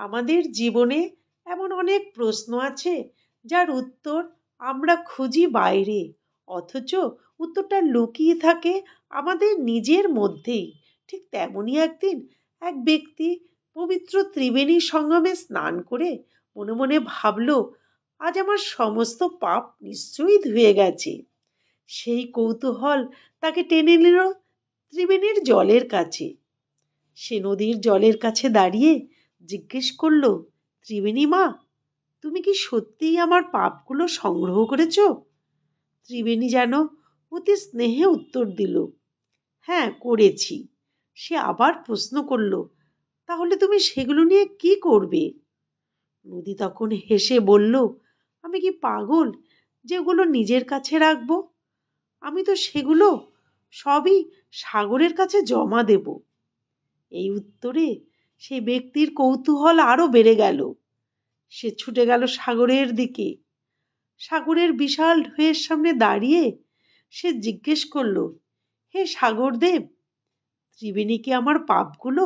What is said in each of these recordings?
আমাদের জীবনে এমন অনেক প্রশ্ন আছে, যার উত্তর আমরা খুঁজি বাইরে। অথচ উত্তরটা লুকিয়ে থাকে আমাদের নিজের মধ্যেই। ঠিক তেমনই একদিন এক ব্যক্তি পবিত্র ত্রিবেণী সঙ্গমে স্নান করে মনে মনে ভাবল, আজ আমার সমস্ত পাপ নিশ্চয়ই ধুয়ে গেছে। সেই কৌতূহল তাকে টেনে নিল ত্রিবেণীর জলের কাছে। সে নদীর জলের কাছে দাঁড়িয়ে জিজ্ঞেস করল, ত্রিবেণী মা, তুমি কি সত্যিই আমার পাপগুলো সংগ্রহ করেছ? ত্রিবেণী যেন অতি স্নেহে উত্তর দিল হ্যাঁ করেছি। সে আবার প্রশ্ন করল, তাহলে তুমি সেগুলো নিয়ে কি করবে? নদী তখন হেসে বলল, আমি কি পাগল যেগুলো নিজের কাছে রাখব? আমি তো সেগুলো সবই সাগরের কাছে জমা দেব। এই উত্তরে সেই ব্যক্তির কৌতূহল আরও বেড়ে গেল। সে ছুটে গেল সাগরের দিকে। সাগরের বিশাল ঢেউয়ের সামনে দাঁড়িয়ে সে জিজ্ঞেস করল, হে সাগরদেব, ত্রিবেণী কি আমার পাপগুলো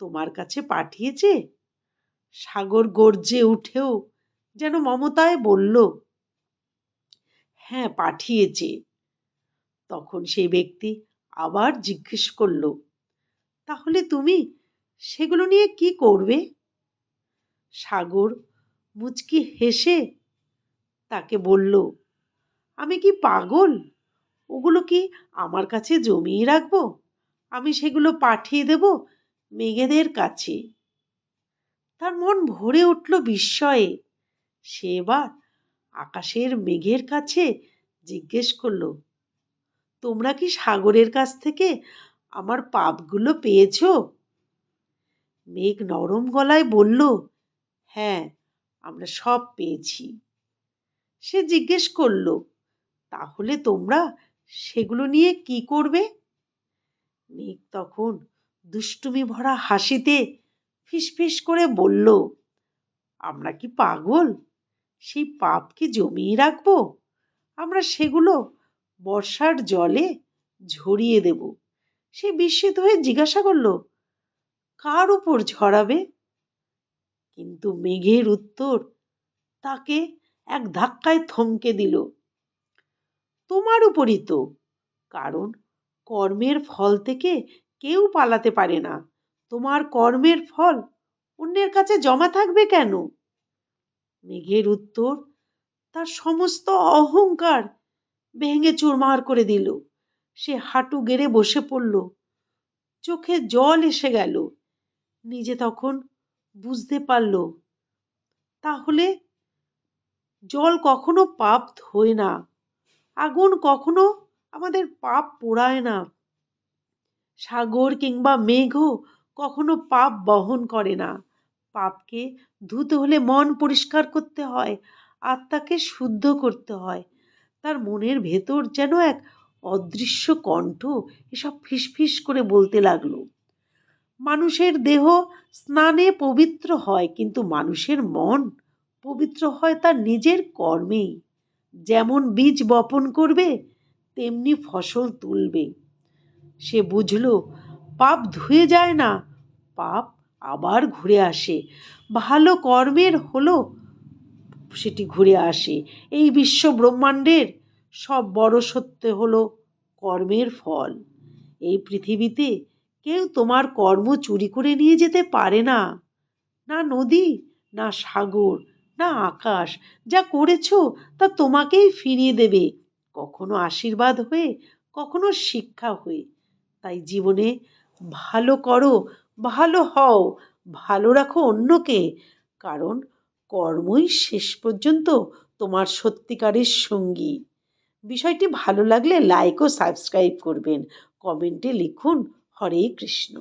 তোমার কাছে পাঠিয়েছে? সাগর গর্জে উঠেও যেন মমতায় বলল হ্যাঁ পাঠিয়েছে। তখন সেই ব্যক্তি আবার জিজ্ঞেস করল, তাহলে তুমি সেগুলো নিয়ে কি করবে? সাগর মুচকি হেসে তাকে বলল, আমি কি পাগল? ওগুলো কি আমার কাছে জমিয়ে রাখব? আমি সেগুলো পাঠিয়ে দেব মেঘেদের কাছে? তার মন ভরে উঠল বিস্ময়ে। সে এবার আকাশের মেঘের কাছে জিজ্ঞেস করল, তোমরা কি সাগরের কাছ থেকে আমার পাপগুলো পেয়েছ? মেঘ নরম গলায় বলল হ্যাঁ আমরা সব পেয়েছি। সে জিজ্ঞেস করল, তাহলে তোমরা সেগুলো নিয়ে কি করবে? মেঘ তখন দুষ্টুমি ভরা হাসিতে ফিসফিস করে বলল, আমরা কি পাগল? সেই পাপ কি জমিয়ে রাখব? আমরা সেগুলো বর্ষার জলে ঝরিয়ে দেব। সে বিস্মিত হয়ে জিজ্ঞাসা করল কার উপর ঝরাবে কিন্তু মেঘের উত্তর তাকে এক ধাক্কায় থমকে দিল। তোমার উপরই তো, কারণ কর্মের ফল থেকে কেউ পালাতে পারে না। তোমার কর্মের ফল অন্যের কাছে জমা থাকবে কেন? মেঘের উত্তর তার সমস্ত অহংকার ভেঙে চুরমার করে দিল। সে হাঁটু গেড়ে বসে পড়ল। চোখে জল এসে গেল। নিজে তখন বুঝতে পারল, তাহলে জল কখনো পাপ ধোয় না, আগুন কখনো আমাদের পাপ পোড়ায় না। সাগর কিংবা মেঘও কখনো পাপ বহন করে না। পাপকে ধুতে হলে মন পরিষ্কার করতে হয়, আত্মাকে শুদ্ধ করতে হয়। তার মনের ভেতর যেন এক অদৃশ্য কণ্ঠ এসব ফিসফিস করে বলতে লাগল। মানুষের দেহ স্নানে পবিত্র হয়, কিন্তু মানুষের মন পবিত্র হয় তার নিজের কর্মেই। যেমন বীজ বপন করবে, তেমনি ফসল তুলবে। সে বুঝল, পাপ ধুয়ে যায় না, পাপ আবার ঘুরে আসে। ভালো কর্মের হলো সেটি ঘুরে আসে। এই বিশ্ব ব্রহ্মাণ্ডের সব বড় সত্য হলো কর্মের ফল। এই পৃথিবীতে কেউ তোমার কর্ম চুরি করে নিয়ে যেতে পারে না। না নদী, না সাগর, না আকাশ। যা করেছ তা তোমাকেই ফিরিয়ে দেবে। কখনো আশীর্বাদ হয়ে, কখনো শিক্ষা হয়ে। তাই জীবনে ভালো করো, ভালো হও, ভালো রাখো অন্যকে। কারণ কর্মই শেষ পর্যন্ত তোমার সত্যিকারের সঙ্গী। বিষয়টি ভালো লাগলে লাইক ও সাবস্ক্রাইব করবেন। কমেন্টে লিখুন হরে কৃষ্ণ।